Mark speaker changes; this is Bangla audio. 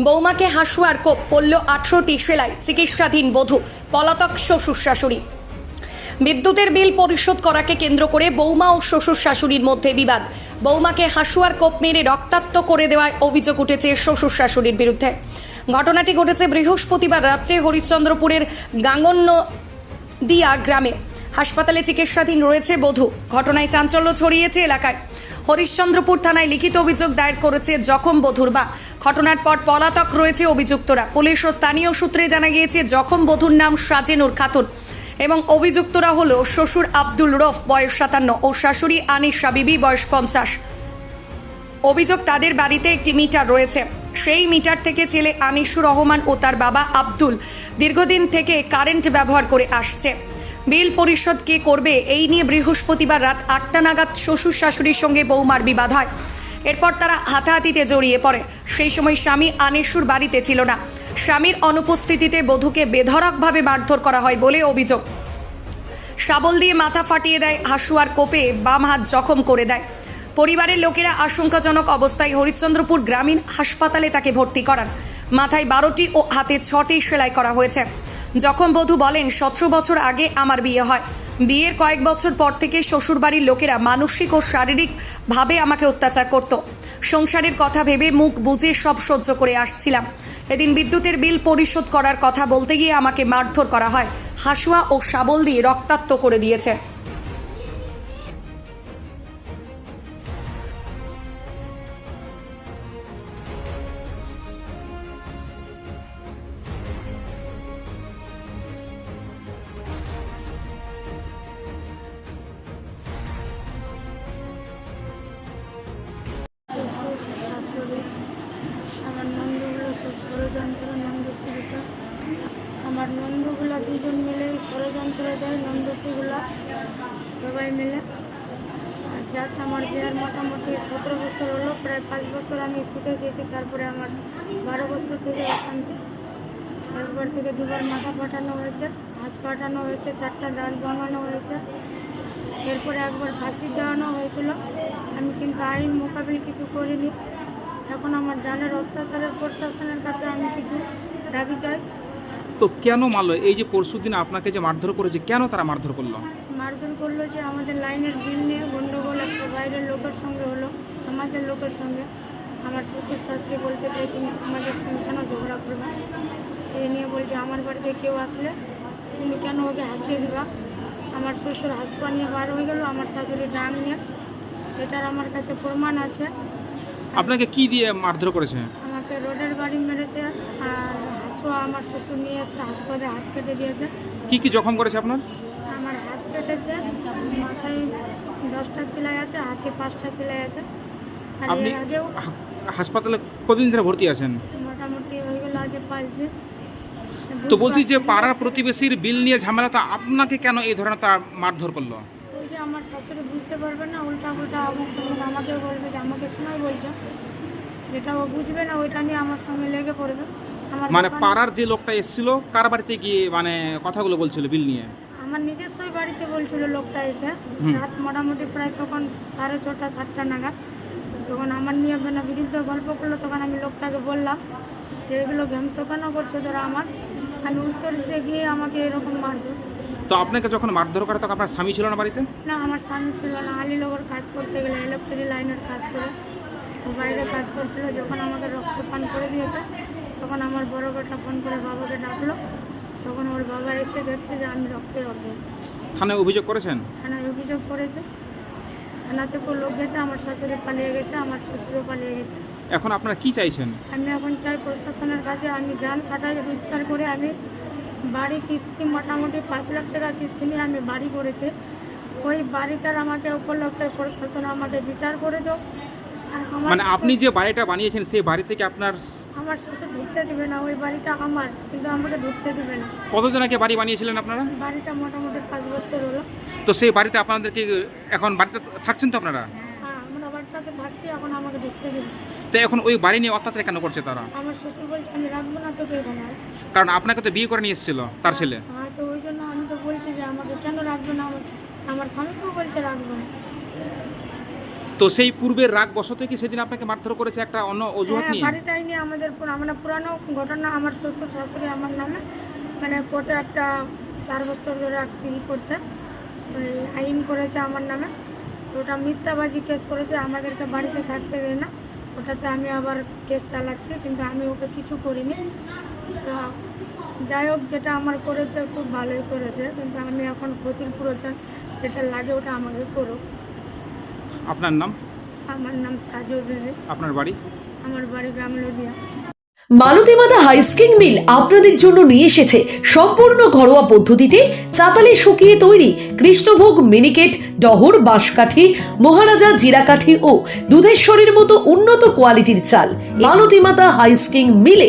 Speaker 1: বৌমাকে হাসুয়ার কোপ পড়ল আঠারোটি সেলাই, চিকিৎসাধীন বধূ, পলাতক শ্বশুর শাশুড়ি। বিদ্যুতের বিল পরিশোধ করাকে কেন্দ্র করে বৌমা ও শ্বশুর শাশুড়ির মধ্যে বিবাদ। বৌমাকে হাসুয়ার কোপ মেরে রক্তাক্ত করে দেওয়ায় অভিযোগ উঠেছে শ্বশুর শাশুড়ির বিরুদ্ধে। ঘটনাটি ঘটেছে বৃহস্পতিবার রাত্রে হরিশ্চন্দ্রপুরের গাঙ্গন্য দিয়া গ্রামে। হাসপাতালে চিকিৎসাধীন রয়েছে বধূ। ঘটনায় চাঞ্চল্য ছড়িয়েছে এলাকায়। হরিশ্চন্দ্রপুর থানায় লিখিত অভিযোগ দায়ের করেছে জখম বধুর বা ঘটনার পর পলাতক রয়েছে অভিযুক্তরা। পুলিশ ও স্থানীয় সূত্রে জানা গিয়েছে, জখম বধুর নাম সাজেনুর খাতুন এবং অভিযুক্তরা হল শ্বশুর আব্দুল রফ, বয়স সাতান্ন, ও শাশুড়ি আনিশা বিবি, বয়স পঞ্চাশ। অভিযোগ তাদের বাড়িতে একটি মিটার রয়েছে। সেই মিটার থেকে ছেলে আনিসুর রহমান ও তার বাবা আব্দুল দীর্ঘদিন থেকে কারেন্ট ব্যবহার করে আসছে। বিল পরিশোধ কে করবে? এই নিয়ে বৃহস্পতিবার রাত আটটা নাগাদ শ্বশুর শাশুড়ির সঙ্গে বৌমার বিবাদ হয়। এরপর তারা হাতাহাতিতে জড়িয়ে পড়ে। সেই সময় স্বামী আনিসুর বাড়িতে ছিল না। স্বামীর অনুপস্থিতিতে বধূকে বেধড়কভাবে মারধর করা হয় বলে অভিযোগ। শাবল দিয়ে মাথা ফাটিয়ে দেয় হাসুয়ার কোপে বাম হাত জখম করে দেয়। পরিবারের লোকেরা আশঙ্কাজনক অবস্থায় হরিশ্চন্দ্রপুর গ্রামীণ হাসপাতালে তাকে ভর্তি করান। মাথায় বারোটি ও হাতে ছটি সেলাই করা হয়েছে। জখম বধূ বলেন, সতেরো বছর আগে আমার বিয়ে হয়। বিয়ের কয়েক বছর পর থেকে শ্বশুরবাড়ির লোকেরা মানসিক ও শারীরিকভাবে আমাকে অত্যাচার করত। সংসারের কথা ভেবে মুখ বুঝে সব সহ্য করে আসছিলাম। এদিন বিদ্যুতের বিল পরিশোধ করার কথা বলতে গিয়ে আমাকে মারধর করা হয়। হাসুয়া ও শাবল দিয়ে রক্তাক্ত করে দিয়েছে।
Speaker 2: নন্দশ্রীগুলো সবাই মিলে। যাক আমার বিয়ার মোটামুটি সতেরো বছর হলো, প্রায় পাঁচ বছর আমি সুখে গেছি তারপরে আমার বারো বছর থেকে অশান্তি। একবার থেকে দুবার মাথা পাঠানো হয়েছে, হাত পাঠানো হয়েছে, চারটা দাঁত ভাঙানো হয়েছে। এরপরে একবার ফাঁসি দেওয়ানো হয়েছিল। আমি কিন্তু আইন মোকাবিল কিছু করিনি। এখন আমার জানের অত্যাচারের প্রশাসনের কাছে আমি কিছু দাবি চাই।
Speaker 3: তো কেন মারলো? এই যে পরশুদিন আপনাকে যে মারধর করেছে কেন তারা মারধর করল?
Speaker 2: মারধর করল যে আমাদের লাইনের বিল নিয়ে গণ্ডগোল একটা বাইরের লোকের সঙ্গে হলো সমাজের লোকের সঙ্গে। আমার শ্বশুর শাশুড়ি বলতে চাই তুমি সমাজের সঙ্গে কেন ঝগড়া করবে? এই নিয়ে বলছে আমার বাড়িতে কেউ আসলে তুমি কেন ওকে হাত দিয়ে দিবা? আমার শ্বশুর হাসপা নিয়ে বার হয়ে গেল আমার শাশুড়ির নাম নিয়ে। এটার আমার কাছে প্রমাণ আছে।
Speaker 3: আপনাকে কি দিয়ে মারধর করেছে?
Speaker 2: আমাকে রোডের বাড়ি মেরেছে আর আমার শ্বশুর নিয়ে এসে হাসপাতালে হাত কেটে দিয়েছে।
Speaker 3: কি কি জখম করেছে আপনার?
Speaker 2: আমার হাত কেটেছে মাথায় দশটা সেলাই আছে হাতে পাঁচটা সেলাই আছে। আর
Speaker 3: আপনি
Speaker 2: এর আগেও
Speaker 3: হাসপাতালে কদিন ধরে ভর্তি আছেন?
Speaker 2: মোটামুটি হয়ে গেল আজ পাঁচ দিন।
Speaker 3: তো বলছি যে পাড়ার প্রতিবেশীর বিল নিয়ে ঝামেলা তা আপনাকে কেন এই ধরনের তার মারধর করল?
Speaker 2: ওই যে আমার শাশুড়ি বুঝতে পারবে না উল্টা উল্টা অমুক তমুক আমাকে বলবে যে আমাকে শোনাই বলছে। যেটা ও বুঝবে না ওইটা নিয়ে আমার সঙ্গে লেগে পড়বে।
Speaker 3: মানে পাড়ার যে লোকটা এসেছিল কার বাড়িতে গিয়ে মানে কথাগুলো বলছিল বিল নিয়ে?
Speaker 2: আমার নিজস্বই বাড়িতে বলছিল লোকটা এসে। রাত মোটামুটি প্রায় তখন সাড়ে ছটা সাতটা নাগাদ। তখন আমার নিয়ে বেনা বিরুদ্ধে গল্প করল তখন আমি লোকটাকে বললাম যে এগুলো ঘ্যামস কেন? করছে তোরা আমার আমি উত্তর দিতে গিয়ে আমাকে এরকম মারধর
Speaker 3: তো আপনাকে যখন মারধর করে তখন আপনার স্বামী ছিল না বাড়িতে?
Speaker 2: না আমার স্বামী ছিল না। আলিনগর কাজ করতে গেলে ইলেকট্রিক লাইনের কাজ করে বাইরে কাজ করছিল যখন আমাকে রক্তপান করে দিয়েছে তখন আমার বড় বেটা ফোন করে বাবাকে ডাকলো। তখন ওর বাবা এসে দেখছে যে আমি রক্তে রক্তে
Speaker 3: থানায় অভিযোগ করেছেন?
Speaker 2: থানায় অভিযোগ করেছে। থানা থেকেও লোক গেছে আমার শাশুড়ি পালিয়ে গেছে আমার শ্বশুরও পালিয়ে গেছে।
Speaker 3: এখন আপনারা কি চাইছেন?
Speaker 2: আমি এখন চাই প্রশাসনের কাছে আমি যান খাটাই রোজগার করে আমি বাড়ি কিস্তি মোটামুটি পাঁচ লাখ টাকা কিস্তি নিয়ে আমি বাড়ি করেছি। ওই বাড়িটার আমাকে উপলক্ষে প্রশাসন আমাকে বিচার করে দাও।
Speaker 3: মানে আপনি যে বাড়িটা বানিয়েছেন সেই বাড়ি থেকে আপনার
Speaker 2: আমার শ্বশুর ঢুকতে দিবে না ওই বাড়িটা আমার কিন্তু আমাকে ঢুকতে দিবে না।
Speaker 3: কতদিন আগে বাড়ি বানিয়েছিলেন আপনারা?
Speaker 2: বাড়িটা মোটামুটি পাঁচ বছর হলো।
Speaker 3: তো সেই বাড়িতে আপনাদেরকে এখন বাড়িতে থাকছেন তো আপনারা?
Speaker 2: হ্যাঁ আমরা বাড়িটাতে থাকছি এখন আমাকে ঢুকতে দিবে।
Speaker 3: তো এখন ওই বাড়ি নিয়ে অত্যাচার কেন করছে তারা?
Speaker 2: আমার শ্বশুর বলছে আমি রাখব না তোকে এখানে
Speaker 3: কারণ আপনাকে তো বিয়ে করে নিয়ে এসেছিল তার ছেলে।
Speaker 2: হ্যাঁ তো ওই জন্য আমি তো বলছি যে আমাকে কেন রাখব না? আমার আমার স্বামীকেও বলছে রাখব না।
Speaker 3: তো সেই পূর্বের রাগ বসতে কি সেদিন আপনাকে মারধর করেছে একটা অন্য অজুহাত
Speaker 2: হ্যাঁ
Speaker 3: নিয়ে?
Speaker 2: বাড়িটাই নিয়ে আমাদের পুরা- মানে পুরানো ঘটনা আমার শ্বশুর শাশুড়ি আমার নামে মানে কোর্টে একটা চার বছর ধরে ই করছে ওই আইন করেছে আমার নামে। তো ওটা মিথ্যাবাজি কেস করেছে আমাদেরকে বাড়িতে থাকতে দেয় না। ওটাতে আমি আবার কেস চালাচ্ছি কিন্তু আমি ওকে কিছু করিনি। তো যাই হোক যেটা আমার করেছে খুব ভালোই করেছে কিন্তু আমি এখন ক্ষতির প্রয়োজন যেটা লাগে ওটা আমাকে করো
Speaker 3: আপনার নাম?
Speaker 2: আমার নাম সাজু বিবি।
Speaker 3: আপনার বাড়ি?
Speaker 2: আমার বাড়ি গামলদিয়া
Speaker 4: মালতী মাতা হাইস্কিং মিল আপনাদের জন্য নিয়ে এসেছে সম্পূর্ণ ঘরোয়া পদ্ধতিতে চাতালে শুকিয়ে তৈরি কৃষ্ণভোগ মিনিকেট ডহর বাঁশকাঠি মহারাজা জিরাকাঠি ও দুধেশ্বরীর মতো উন্নত কোয়ালিটির চাল মালতী মাতা হাইস্কিং মিলে